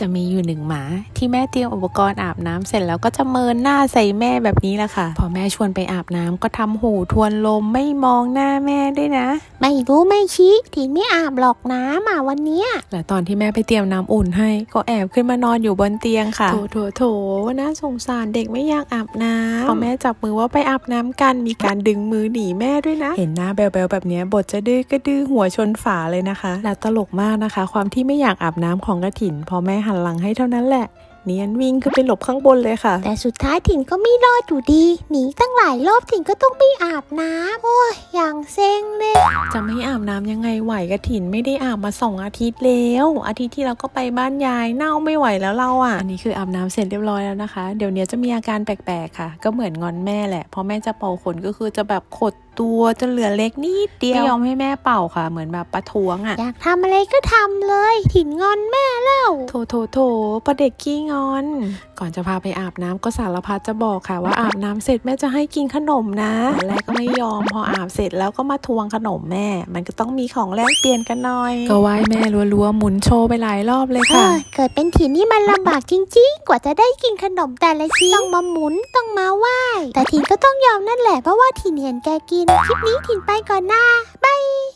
จะมีอยู่หนึ่งหมา ที่แม่เตรียมอุปกรณ์อาบน้ำเสร็จแล้วก็จะเมินหน้าใส่แม่แบบนี้แหละค่ะ พอแม่ชวนไปอาบน้ำก็ทำหูทวนลมไม่มองหน้าแม่ด้วยนะ ไม่รู้ไม่ชี้ถินไม่อาบหรอกน้ำอะวันเนี้ยและตอนที่แม่ไปเตรียมน้ำอุ่นให้ ก็แอบขึ้นมานอนอยู่บนเตียงค่ะ โถโถโถน่าสงสารเด็กไม่อยากอาบน้ำพอแม่จับมือว่าไปอาบน้ำกันมีการดึงมือหนีแม่ด้วยนะ เห็นหน้าแบลๆแบบเนี้ยบทจะดื้อก็ดื้อหัวชนฝาเลยนะคะและตลกมากนะคะ ความที่ไม่อยากอาบน้ำของกระถินพอแม่หันหลังให้เท่านั้นแหละ เนียนวิ่งขึ้นไปหลบข้างบนเลยค่ะ แต่สุดท้ายถินก็ไม่รอดอยู่ดี หนีตั้งหลายรอบถินก็ต้องไปอาบน้ำโอ้ยอย่างเซ็งเลยจะไม่อาบน้ำยังไงไหวกระถินไม่ได้อาบมาสองอาทิตย์แล้ว อาทิตย์ที่เราก็ไปบ้านยายเน่าไม่ไหวแล้วเราอะ อันนี้คืออาบน้ำเสร็จเรียบร้อยแล้วนะคะ เดี๋ยวนี้จะมีอาการแปลกๆค่ะ ก็เหมือนงอนแม่แหละพอแม่จะเป่าขนก็คือจะแบบขด ตัวจนเหลือเล็กนิดเดียวไม่ยอมให้แม่เป่าค่ะ เหมือนแบบประท้วงอะ อยากทำอะไรก็ทำเลย ถินงอนแม่แล้วโถโถโถประเด็กขี้งอน ก่อนจะพาไปอาบน้ำก็สารพัดจะบอกค่ะ ว่าอาบน้ำเสร็จแม่จะให้กินขนมนะตอนแรกก็ไม่ยอมพออาบเสร็จแล้วก็มาทวงขนมแม่ มันก็ต้องมีของแลกเปลี่ยนกันหน่อย ก็ไหว้แม่รัวๆหมุนโชว์ไปหลายรอบเลยเอค่ะอเกิดเป็นถินนี่มันลำบากจริง ๆ กว่าจะได้กินขนมแต่ละชิ้นต้องมาหมุนต้องมาไหว้แต่ถินก็ต้องยอมนั่นแหละเพราะว่าถินเห็นแกกินคลิปนี้ถินไปก่อนนะบาย